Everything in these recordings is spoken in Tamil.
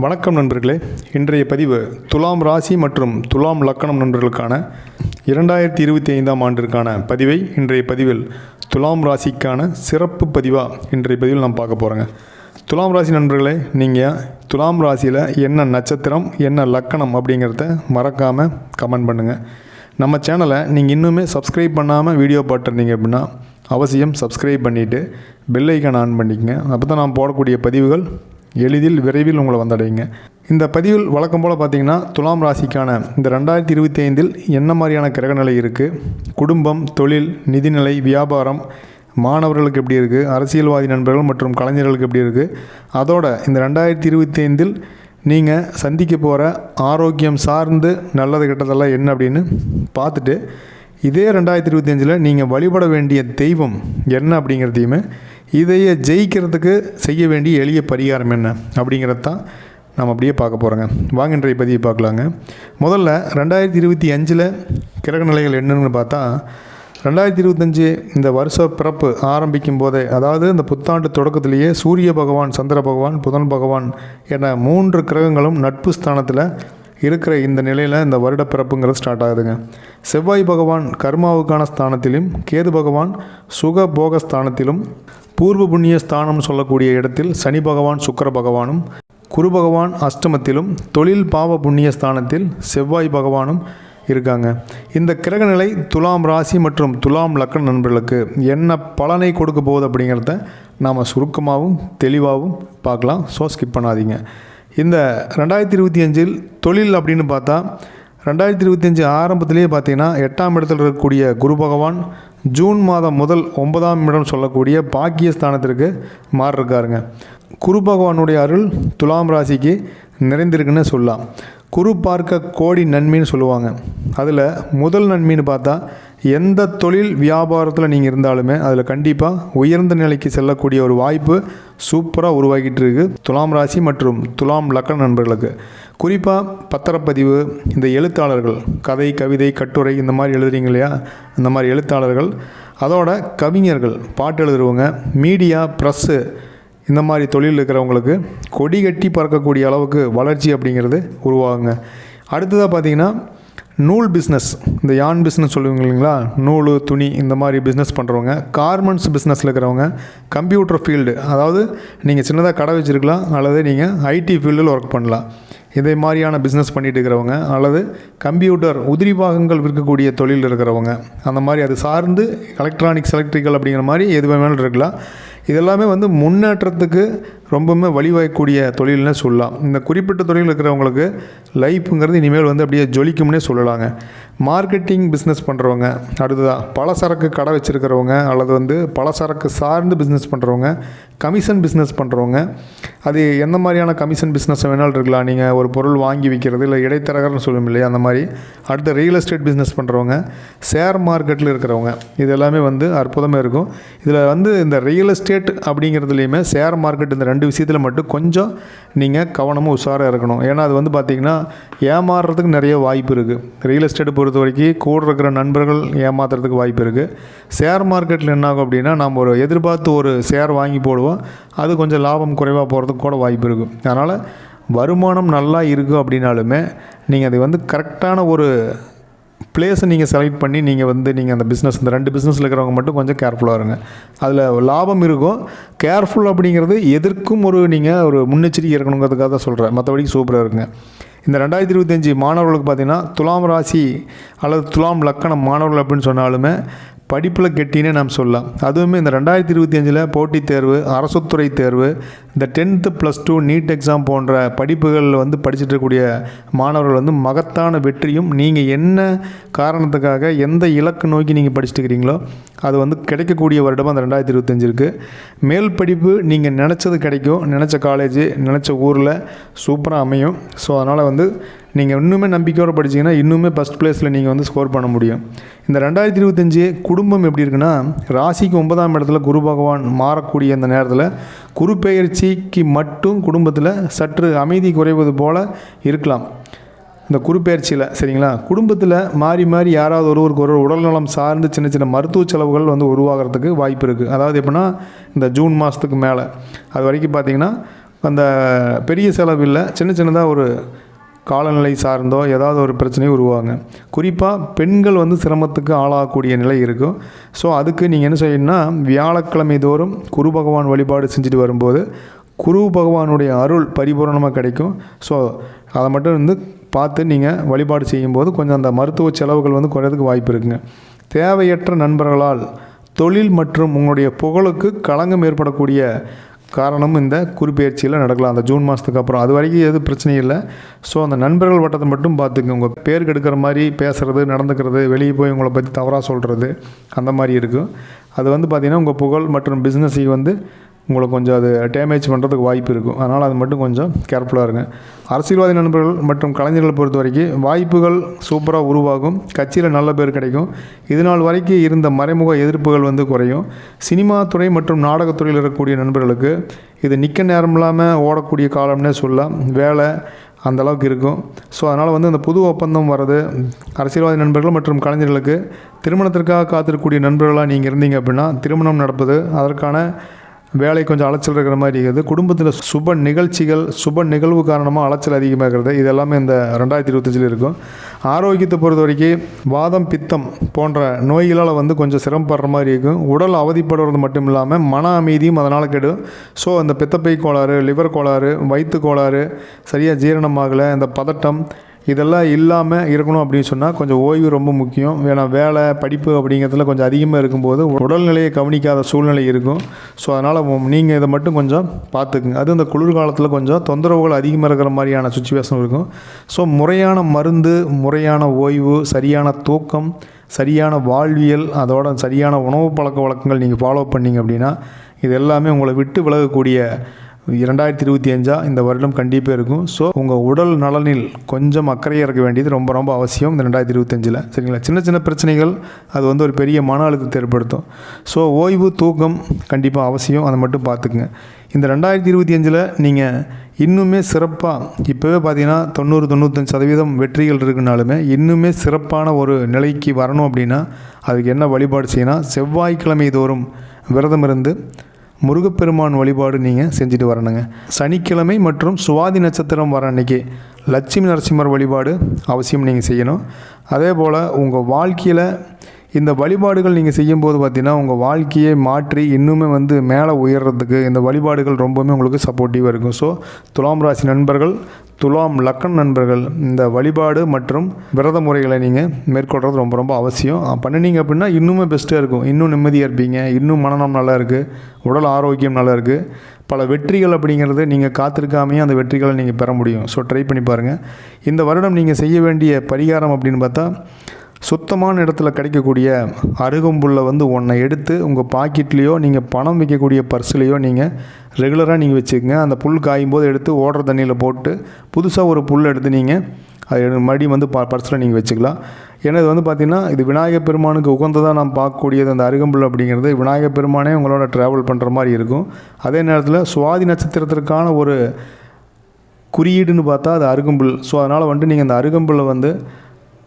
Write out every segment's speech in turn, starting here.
வணக்கம் நண்பர்களே. இன்றைய பதிவு துலாம் ராசி மற்றும் துலாம் லக்கணம் நண்பர்களுக்கான இரண்டாயிரத்தி இருபத்தி ஐந்தாம் ஆண்டிற்கான பதிவை இன்றைய பதிவில் துலாம் ராசிக்கான சிறப்பு பதிவாக இன்றைய பதிவில் நாம் பார்க்க போகிறோங்க துலாம் ராசி நண்பர்களே நீங்கள் துலாம் ராசியில் என்ன நட்சத்திரம் என்ன லக்கணம் அப்படிங்கிறத மறக்காமல் கமெண்ட் பண்ணுங்கள் நம்ம சேனலை நீங்கள் இன்னுமே சப்ஸ்கிரைப் பண்ணாமல் வீடியோ பார்த்துருந்தீங்க அப்படின்னா அவசியம் சப்ஸ்கிரைப் பண்ணிவிட்டு பெல் ஐக்கான் ஆன் பண்ணிக்கங்க. அப்போ தான் நான் போடக்கூடிய பதிவுகள் எளிதில் விரைவில் உங்களை வந்தடையுங்க. இந்த பதிவில் வழக்கம் போல் பார்த்தீங்கன்னா துலாம் ராசிக்கான இந்த ரெண்டாயிரத்தி இருபத்தி ஐந்தில் என்ன மாதிரியான கிரகநிலை இருக்குது குடும்பம் தொழில் நிதிநிலை வியாபாரம் மாணவர்களுக்கு எப்படி இருக்குது அரசியல்வாதி நண்பர்கள் மற்றும் கலைஞர்களுக்கு எப்படி இருக்குது அதோட இந்த ரெண்டாயிரத்தி இருபத்தி ஐந்தில் நீங்கள் சந்திக்க போகிற ஆரோக்கியம் சார்ந்து நல்லது கெட்டதெல்லாம் என்ன அப்படின்னு பார்த்துட்டு இதே ரெண்டாயிரத்தி இருபத்தி அஞ்சில் நீங்கள் வழிபட வேண்டிய தெய்வம் என்ன அப்படிங்கிறதையுமே இதையை ஜெயிக்கிறதுக்கு செய்ய வேண்டிய எளிய பரிகாரம் என்ன? அப்படிங்கிறது தான் நம்ம அப்படியே பார்க்க போகிறோங்க வாங்க இன்றைய பதிவு பார்க்கலாங்க. முதல்ல ரெண்டாயிரத்தி இருபத்தி அஞ்சில் கிரக நிலைகள் என்னன்னு பார்த்தா ரெண்டாயிரத்தி இருபத்தஞ்சி இந்த வருஷ பிறப்பு ஆரம்பிக்கும் போதே அதாவது இந்த புத்தாண்டு தொடக்கத்திலேயே சூரிய பகவான் சந்திர பகவான் புதன் பகவான் என மூன்று கிரகங்களும் நட்பு ஸ்தானத்தில் இருக்கிற இந்த நிலையில் இந்த வருட பிறப்புங்கிறது ஸ்டார்ட் ஆகுதுங்க. செவ்வாய் பகவான் கர்மாவுக்கான ஸ்தானத்திலும் கேது பகவான் சுக போக ஸ்தானத்திலும் பூர்வ புண்ணிய ஸ்தானம் சொல்லக்கூடிய இடத்தில் சனி பகவான் சுக்கர பகவானும் குரு பகவான் அஷ்டமத்திலும் தொழில் பாவ புண்ணிய ஸ்தானத்தில் செவ்வாய் பகவானும் இருக்காங்க. இந்த கிரகநிலை துலாம் ராசி மற்றும் துலாம் லக்கண நண்பர்களுக்கு என்ன பலனை கொடுக்க போகுது அப்படிங்கிறத நாம் சுருக்கமாகவும் தெளிவாகவும் பார்க்கலாம். ஸோ ஸ்கிப் பண்ணாதீங்க. இந்த ரெண்டாயிரத்தி இருபத்தி அஞ்சில் தொழில் அப்படின்னு பார்த்தா ரெண்டாயிரத்தி இருபத்தி அஞ்சு ஆரம்பத்திலேயே பார்த்தீங்கன்னா எட்டாம் இடத்தில் இருக்கக்கூடிய குரு பகவான் ஜூன் மாதம் முதல் ஒன்பதாம் இடம் சொல்லக்கூடிய பாக்கிய ஸ்தானத்திற்கு மாறிருக்காருங்க. குரு பகவானுடைய அருள் துலாம் ராசிக்கு நிறைந்திருக்குன்னு சொல்லலாம். குரு பார்க்க கோடி நன்மைன்னு சொல்லுவாங்க. அதில் முதல் நன்மைன்னு பார்த்தா எந்த தொழில் வியாபாரத்தில் நீங்கள் இருந்தாலுமே அதில் கண்டிப்பாக உயர்ந்த நிலைக்கு செல்லக்கூடிய ஒரு வாய்ப்பு சூப்பராக உருவாக்கிட்டு இருக்கு துலாம் ராசி மற்றும் துலாம் லக்கண நண்பர்களுக்கு. குறிப்பாக பத்திரப்பதிவு இந்த எழுத்தாளர்கள் கதை கவிதை கட்டுரை இந்த மாதிரி எழுதுறீங்க இல்லையா? இந்த மாதிரி எழுத்தாளர்கள் அதோட கவிஞர்கள் பாட்டு எழுதுறவங்க மீடியா ப்ரெஸ்ஸு இந்த மாதிரி தொழில் இருக்கிறவங்களுக்கு கொடி கட்டி பறக்கக்கூடிய அளவுக்கு வளர்ச்சி அப்படிங்கிறது உருவாகுங்க. அடுத்ததாக பார்த்தீங்கன்னா நூல் பிஸ்னஸ் இந்த யான் பிஸ்னஸ் சொல்லுவீங்க இல்லைங்களா? நூல் துணி இந்த மாதிரி பிஸ்னஸ் பண்ணுறவங்க கார்மெண்ட்ஸ் பிஸ்னஸில் இருக்கிறவங்க கம்ப்யூட்டர் ஃபீல்டு அதாவது நீங்கள் சின்னதாக கடை வச்சுருக்கலாம் அல்லது நீங்கள் ஐடி ஃபீல்டில் ஒர்க் பண்ணலாம். இதே மாதிரியான பிஸ்னஸ் பண்ணிட்டு இருக்கிறவங்க அல்லது கம்ப்யூட்டர் உதிரி பாகங்கள் விற்கக்கூடிய தொழில் இருக்கிறவங்க அந்த மாதிரி அது சார்ந்து எலக்ட்ரானிக்ஸ் எலக்ட்ரிக்கல் அப்படிங்கிற மாதிரி எது வேணாலும் இருக்கலாம். இதெல்லாமே வந்து முன்னேற்றத்துக்கு ரொம்பவுமே வழிவகக்கூடிய தொழில்னு சொல்லலாம். இந்த குறிப்பிட்ட தொழில் இருக்கிறவங்களுக்கு லைஃப்புங்கிறது இனிமேல் வந்து அப்படியே ஜொலிக்கும்னே சொல்லலாங்க. மார்க்கெட்டிங் பிஸ்னஸ் பண்ணுறவங்க அடுத்ததாக பலசரக்கு கடை வச்சுருக்கிறவங்க அல்லது வந்து பலசரக்கு சார்ந்து பிஸ்னஸ் பண்ணுறவங்க கமிஷன் பிஸ்னஸ் பண்ணுறவங்க அது எந்த மாதிரியான கமிஷன் பிஸ்னஸ் வேணாலும் இருக்கலாம். நீங்கள் ஒரு பொருள் வாங்கி விற்கிறது இல்லை இடைத்தரகர்னு சொல்லும் இல்லையா அந்த மாதிரி. அடுத்த ரியல் எஸ்டேட் பிஸ்னஸ் பண்ணுறவங்க ஷேர் மார்க்கெட்டில் இருக்கிறவங்க இது எல்லாமே வந்து அற்புதமாக இருக்கும். இதில் வந்து இந்த ரியல் எஸ்டேட் அப்படிங்கிறதுலையுமே ஷேர் மார்க்கெட் இந்த ரெண்டு விஷயத்தில் மட்டும் கொஞ்சம் நீங்கள் கவனமும் உஷாராக இருக்கணும். ஏன்னா அது வந்து பார்த்திங்கன்னா ஏமாறுறதுக்கு நிறைய வாய்ப்பு இருக்குது ரியல் எஸ்டேட் பொறுத்த வரைக்கும் கூட இருக்கிற நண்பர்கள் ஏமாத்துறதுக்கு வாய்ப்பு இருக்குது ஷேர் மார்க்கெட்டில் என்ன ஆகும் அப்படின்னா நம்ம ஒரு எதிர்பார்த்து ஒரு ஷேர் வாங்கி போடுவோம். அது கொஞ்சம் லாபம் குறைவாக போகிறதுக்கு கூட வாய்ப்பு இருக்குது அதனால் வருமானம் நல்லா இருக்குது அப்படின்னாலுமே நீங்கள் அதை வந்து கரெக்டான ஒரு பிளேஸை நீங்கள் செலக்ட் பண்ணி நீங்கள் வந்து நீங்கள் அந்த பிஸ்னஸ் இந்த ரெண்டு பிஸ்னஸில் இருக்கிறவங்க மட்டும் கொஞ்சம் கேர்ஃபுல்லாக இருங்க. அதில் லாபம் இருக்கும். கேர்ஃபுல் அப்படிங்கிறது எதற்கும் ஒரு நீங்கள் ஒரு முன்னெச்சரிக்கை இருக்கணுங்கிறதுக்காக தான் சொல்கிறேன் மற்றபடி சூப்பராக இருக்குங்க இந்த ரெண்டாயிரத்தி இருபத்தஞ்சி மாணவர்களுக்கு பார்த்திங்கன்னா துலாம் ராசி அல்லது துலாம் லக்கணம் மாணவர்கள் அப்படின்னு சொன்னாலுமே படிப்பில் கெட்டினே நாம் சொல்லலாம். அதுவுமே இந்த ரெண்டாயிரத்தி இருபத்தி அஞ்சில் போட்டித் தேர்வு அரசுத்துறை தேர்வு இந்த tenth plus two NEET exam போன்ற படிப்புகளில் வந்து படிச்சுட்டு இருக்கக்கூடிய மாணவர்கள் வந்து மகத்தான வெற்றியும் நீங்கள் என்ன காரணத்துக்காக எந்த இலக்கு நோக்கி நீங்கள் படிச்சுட்டு இருக்கிறீங்களோ அது வந்து கிடைக்கக்கூடிய வருடம் அந்த ரெண்டாயிரத்தி இருபத்தஞ்சு இருக்குது மேல் படிப்பு நீங்கள் நினச்சது கிடைக்கும். நினச்ச காலேஜ் நினச்ச ஊரில் சூப்பராக அமையும். ஸோ அதனால் வந்து நீங்கள் இன்னுமே நம்பிக்கையோடு படிச்சிங்கன்னா இன்னுமே ஃபஸ்ட் ப்ளேஸில் நீங்கள் வந்து ஸ்கோர் பண்ண முடியும். இந்த ரெண்டாயிரத்தி இருபத்தஞ்சி குடும்பம் எப்படி இருக்குன்னா ராசிக்கு ஒன்பதாம் இடத்துல குரு பகவான் மாறக்கூடிய அந்த நேரத்தில் குரு பெயர்ச்சிக்கு மட்டும் குடும்பத்தில் சற்று அமைதி குறைவது போல் இருக்கலாம். இந்த குறுப்பெயர்ச்சியில் சரிங்களா? குடும்பத்தில் மாறி மாறி யாராவது ஒருவருக்கு ஒரு உடல்நலம் சார்ந்து சின்ன சின்ன மருத்துவ செலவுகள் வந்து உருவாகிறதுக்கு வாய்ப்பு இருக்குது அதாவது எப்படின்னா இந்த ஜூன் மாதத்துக்கு மேலே. அது வரைக்கும் பார்த்திங்கன்னா அந்த பெரிய செலவு இல்லை சின்ன சின்னதாக ஒரு காலநிலை சார்ந்தோ ஏதாவது ஒரு பிரச்சனையும் உருவாங்க. குறிப்பாக பெண்கள் வந்து சிரமத்துக்கு ஆளாகக்கூடிய நிலை இருக்கும் ஸோ அதுக்கு நீங்கள் என்ன செய்யணும்னா வியாழக்கிழமை தோறும் குரு பகவான் வழிபாடு செஞ்சுட்டு வரும்போது குரு பகவானுடைய அருள் பரிபூரணமாக கிடைக்கும். ஸோ அதை மட்டும் வந்து பார்த்து நீங்கள் வழிபாடு செய்யும்போது கொஞ்சம் அந்த மருத்துவ செலவுகள் வந்து குறையறதுக்கு வாய்ப்பு இருக்குங்க. தேவையற்ற நண்பர்களால் தொழில் மற்றும் உங்களுடைய புகழுக்கு களங்கம் ஏற்படக்கூடிய காரணம் இந்த குறிப்பெயர்ச்சியில் நடக்கலாம். அந்த ஜூன் மாதத்துக்கு அப்புறம். அது வரைக்கும் எதுவும் பிரச்சனை இல்லை. ஸோ அந்த நண்பர்கள் வட்டத்தை மட்டும் பார்த்துங்க உங்கள் பேர் கெடுக்கிற மாதிரி பேசுகிறது நடந்துக்கிறது வெளியே போய் உங்களை பற்றி தவறாக சொல்கிறது அந்த மாதிரி இருக்கும் அது வந்து பார்த்திங்கன்னா உங்கள் புகழ் மற்றும் பிஸ்னஸை வந்து உங்களுக்கு கொஞ்சம் அது டேமேஜ் பண்ணுறதுக்கு வாய்ப்பு இருக்கும். அதனால் அது மட்டும் கொஞ்சம் கேர்ஃபுல்லாக இருங்க. அரசியல்வாதி நண்பர்கள் மற்றும் கலைஞர்களை பொறுத்த வரைக்கும் வாய்ப்புகள் சூப்பராக உருவாகும். கட்சியில் நல்ல பேர் கிடைக்கும். இது நாள் வரைக்கும் இருந்த மறைமுக எதிர்ப்புகள் வந்து குறையும். சினிமா துறை மற்றும் நாடகத்துறையில் இருக்கக்கூடிய நண்பர்களுக்கு இது நிற்க நேரம் இல்லாமல் ஓடக்கூடிய காலம்னே சொல்லலாம். வேலை அந்த அளவுக்கு இருக்கும். ஸோ அதனால் வந்து அந்த புது ஒப்பந்தம் வர்றது அரசியல்வாதி நண்பர்கள் மற்றும் கலைஞர்களுக்கு திருமணத்திற்காக காத்திருக்கக்கூடிய நண்பர்களாக நீங்கள் இருந்தீங்க அப்படின்னா திருமணம் நடப்பது அதற்கான வேலை கொஞ்சம் அலைச்சல் இருக்கிற மாதிரி இருக்குது. குடும்பத்தில் சுப நிகழ்ச்சிகள் சுப நிகழ்வு காரணமாக அலைச்சல் அதிகமாக இருக்கிறது. இது எல்லாமே இந்த ரெண்டாயிரத்தி இருபத்தஞ்சில் இருக்கும். ஆரோக்கியத்தை பொறுத்த வரைக்கும் வாதம் பித்தம் போன்ற நோய்களால் வந்து கொஞ்சம் சிரமப்படுற மாதிரி இருக்கும். உடல் அவதிப்படுறது மட்டும் இல்லாமல் மன அமைதியும் அதனால் கெடும். ஸோ அந்த பித்தப்பை கோளாறு லிவர் கோளாறு வயிற்று கோளாறு சரியாக ஜீரணமாகலை இந்த பதட்டம் இதெல்லாம் இல்லாமல் இருக்கணும் அப்படின்னு சொன்னால் கொஞ்சம் ஓய்வு ரொம்ப முக்கியம். ஏன்னா வேலை படிப்பு அப்படிங்கிறதுல கொஞ்சம் அதிகமாக இருக்கும்போது உடல்நிலையை கவனிக்காத சூழ்நிலை இருக்கும். ஸோ அதனால் நீங்கள் இதை மட்டும் கொஞ்சம் பார்த்துக்குங்க. அது இந்த குளிர்காலத்தில் கொஞ்சம் தொந்தரவுகள் அதிகமாக இருக்கிற மாதிரியான சுச்சுவேஷன் இருக்கும். ஸோ முறையான மருந்து முறையான ஓய்வு சரியான தூக்கம் சரியான வாழ்வியல் அதோட சரியான உணவு பழக்க வழக்கங்கள் நீங்கள் ஃபாலோ பண்ணீங்க அப்படின்னா இது எல்லாமே உங்களை விட்டு விலகக்கூடிய இரண்டாயிரத்தி இருபத்தி அஞ்சா இந்த வருடம் கண்டிப்பாக இருக்கும். ஸோ உங்கள் உடல் நலனில் கொஞ்சம் அக்கறையாக இருக்க வேண்டியது ரொம்ப ரொம்ப அவசியம் இந்த ரெண்டாயிரத்தி இருபத்தஞ்சில் சரிங்களா? சின்ன சின்ன பிரச்சனைகள் அது வந்து ஒரு பெரிய மன அழுத்தத்தை ஏற்படுத்தும். ஸோ ஓய்வு தூக்கம் கண்டிப்பாக அவசியம். அதை மட்டும் பார்த்துக்குங்க. இந்த ரெண்டாயிரத்தி இருபத்தி அஞ்சில் நீங்கள் இன்னுமே சிறப்பாக இப்போவே பார்த்தீங்கன்னா தொண்ணூறு தொண்ணூத்தஞ்சு சதவீதம் வெற்றிகள் இருக்குனாலுமே இன்னுமே சிறப்பான ஒரு நிலைக்கு வரணும் அப்படின்னா அதுக்கு என்ன வழிபாடு செய்யணும் செவ்வாய்க்கிழமை தோறும் விரதம் இருந்து முருகப்பெருமான் வழிபாடு நீங்கள் செஞ்சுட்டு வரணுங்க. சனிக்கிழமை மற்றும் சுவாதி நட்சத்திரம் வர அன்னைக்கு லட்சுமி நரசிம்மர் வழிபாடு அவசியம் நீங்கள் செய்யணும். அதே போல் உங்கள் வாழ்க்கையில் இந்த வழிபாடுகள் நீங்கள் செய்யும்போது பார்த்தீங்கன்னா உங்கள் வாழ்க்கையை மாற்றி இன்னுமே வந்து மேலே உயர்றதுக்கு இந்த வழிபாடுகள் ரொம்பவுமே உங்களுக்கு சப்போர்ட்டிவாக இருக்கும். ஸோ துலாம் ராசி நண்பர்கள் துலாம் லக்கன் நண்பர்கள் இந்த வழிபாடு மற்றும் விரத முறைகளை நீங்கள் மேற்கொள்கிறது ரொம்ப ரொம்ப அவசியம். பண்ணினீங்க அப்படின்னா இன்னுமே பெஸ்ட்டாக இருக்கும். இன்னும் நிம்மதியாக இருப்பீங்க. இன்னும் மனநலம் நல்லா இருக்குது உடல் ஆரோக்கியம் நல்லா இருக்குது பல வெற்றிகள் அப்படிங்கிறது நீங்கள் காத்திருக்காமையே அந்த வெற்றிகளை நீங்கள் பெற முடியும். ஸோ ட்ரை பண்ணி பாருங்கள் இந்த வருடம் நீங்கள் செய்ய வேண்டிய பரிகாரம் அப்படின்னு பார்த்தா சுத்தமான இடத்துல கிடைக்கக்கூடிய அருகம்புல்லை வந்து ஒன்றை எடுத்து உங்கள் பாக்கெட்லேயோ நீங்கள் பணம் வைக்கக்கூடிய பர்ஸ்லேயோ நீங்கள் ரெகுலராக நீங்கள் வச்சுக்கோங்க. அந்த புல் காயும் போது எடுத்து ஓடுற தண்ணியில் போட்டு புதுசாக ஒரு புல் எடுத்து நீங்கள் அது மறுபடியும் வந்து ப பர்ஸில் நீங்கள் வச்சுக்கலாம். ஏன்னா இது வந்து பார்த்திங்கன்னா இது விநாயகர் பெருமானுக்கு உகந்ததாக நாம் பார்க்கக்கூடியது அந்த அருகம்புல் அப்படிங்கிறது. விநாயகர் பெருமானே உங்களோட ட்ராவல் பண்ணுற மாதிரி இருக்கும். அதே நேரத்தில் சுவாதி நட்சத்திரத்திற்கான ஒரு குறியீடுன்னு பார்த்தா அது அருகம்புல். ஸோ அதனால் வந்துட்டு நீங்கள் அந்த அருகம்புல்லை வந்து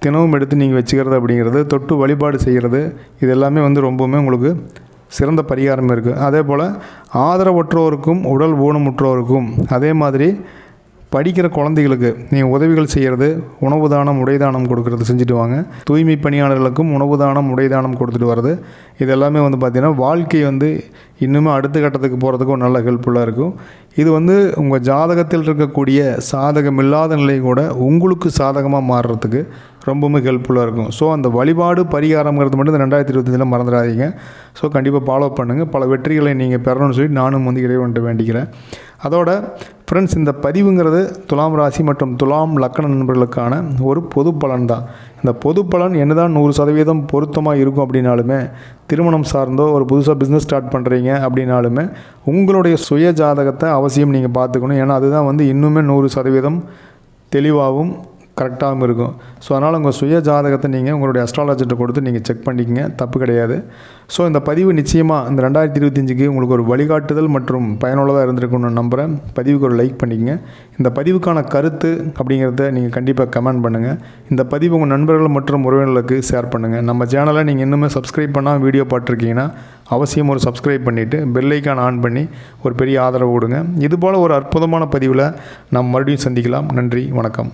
தினமும் எடுத்து நீங்கள் வச்சுக்கிறது அப்படிங்கிறது தொட்டு வழிபாடு செய்கிறது இது எல்லாமே வந்து ரொம்பவுமே உங்களுக்கு சிறந்த பரிகாரம் இருக்குது அதே போல் ஆதரவற்றோருக்கும் உடல் ஊனமுற்றோருக்கும் அதே மாதிரி படிக்கிற குழந்தைகளுக்கு நீங்கள் உதவிகள் செய்கிறது உணவு தானம் உடை தானம் கொடுக்கறது செஞ்சுட்டு வாங்க. தூய்மை பணியாளர்களுக்கும் உணவு தானம் உடை தானம் கொடுத்துட்டு வர்றது. இது எல்லாமே வந்து பார்த்திங்கன்னா வாழ்க்கை வந்து இன்னுமே அடுத்த கட்டத்துக்கு போகிறதுக்கு ஒரு நல்ல ஹெல்ப்ஃபுல்லாக இருக்கும். இது வந்து உங்கள் ஜாதகத்தில் இருக்கக்கூடிய சாதகமில்லாத நிலை கூட உங்களுக்கு சாதகமாக மாறுறதுக்கு ரொம்பவுமே ஹெல்ப்ஃபுல்லாக இருக்கும். ஸோ அந்த வழிபாடு பரிகாரங்கிறது மட்டும் இந்த ரெண்டாயிரத்தி இருபத்தஞ்சில் மறந்துடாதீங்க. ஸோ கண்டிப்பாக ஃபாலோ பண்ணுங்கள் பல வெற்றிகளை நீங்கள் பெறணும்னு சொல்லி நானும் வந்து இறைவன்ட்டு வேண்டிக்கிறேன். அதோட ஃப்ரெண்ட்ஸ் இந்த பதிவுங்கிறது துலாம் ராசி மற்றும் துலாம் லக்கண நண்பர்களுக்கான ஒரு பொது பலன் தான் இந்த பொது பலன் என்னதான் நூறு சதவீதம் பொருத்தமாக இருக்கும் அப்படின்னாலுமே திருமணம் சார்ந்தோ ஒரு புதுசாக பிஸ்னஸ் ஸ்டார்ட் பண்ணுறீங்க அப்படின்னாலுமே உங்களுடைய சுய ஜாதகத்தை அவசியம் நீங்கள் பார்த்துக்கணும். ஏன்னா அதுதான் வந்து இன்னுமே நூறு சதவீதம் தெளிவாகவும் கரெக்டாகவும் இருக்கும். ஸோ அதனால் உங்கள் சுய ஜாதகத்தை நீங்கள் உங்களுடைய அஸ்ட்ராலஜிட்ட கொடுத்து நீங்கள் செக் பண்ணிக்கங்க. தப்பு கிடையாது. ஸோ இந்த பதிவு நிச்சயமாக இந்த ரெண்டாயிரத்தி இருபத்தஞ்சுக்கு உங்களுக்கு ஒரு வழிகாட்டுதல் மற்றும் பயனுள்ளதாக இருந்திருக்கும்னு நம்புகிறேன் பதிவுக்கு ஒரு லைக் பண்ணிக்கங்க. இந்த பதிவுக்கான கருத்து அப்படிங்கிறத நீங்கள் கண்டிப்பாக கமெண்ட் பண்ணுங்கள் இந்த பதிவு உங்கள் நண்பர்கள் மற்றும் உறவினர்களுக்கு ஷேர் பண்ணுங்கள் நம்ம சேனலை நீங்கள் இன்னுமே சப்ஸ்கிரைப் பண்ணால் வீடியோ பார்த்துருக்கீங்கன்னா அவசியம் ஒரு சப்ஸ்கிரைப் பண்ணிவிட்டு பெல்லைக்கான் ஆன் பண்ணி ஒரு பெரிய ஆதரவு கொடுங்க. இதுபோல் ஒரு அற்புதமான பதிவில் நாம் மறுபடியும் சந்திக்கலாம். நன்றி வணக்கம்.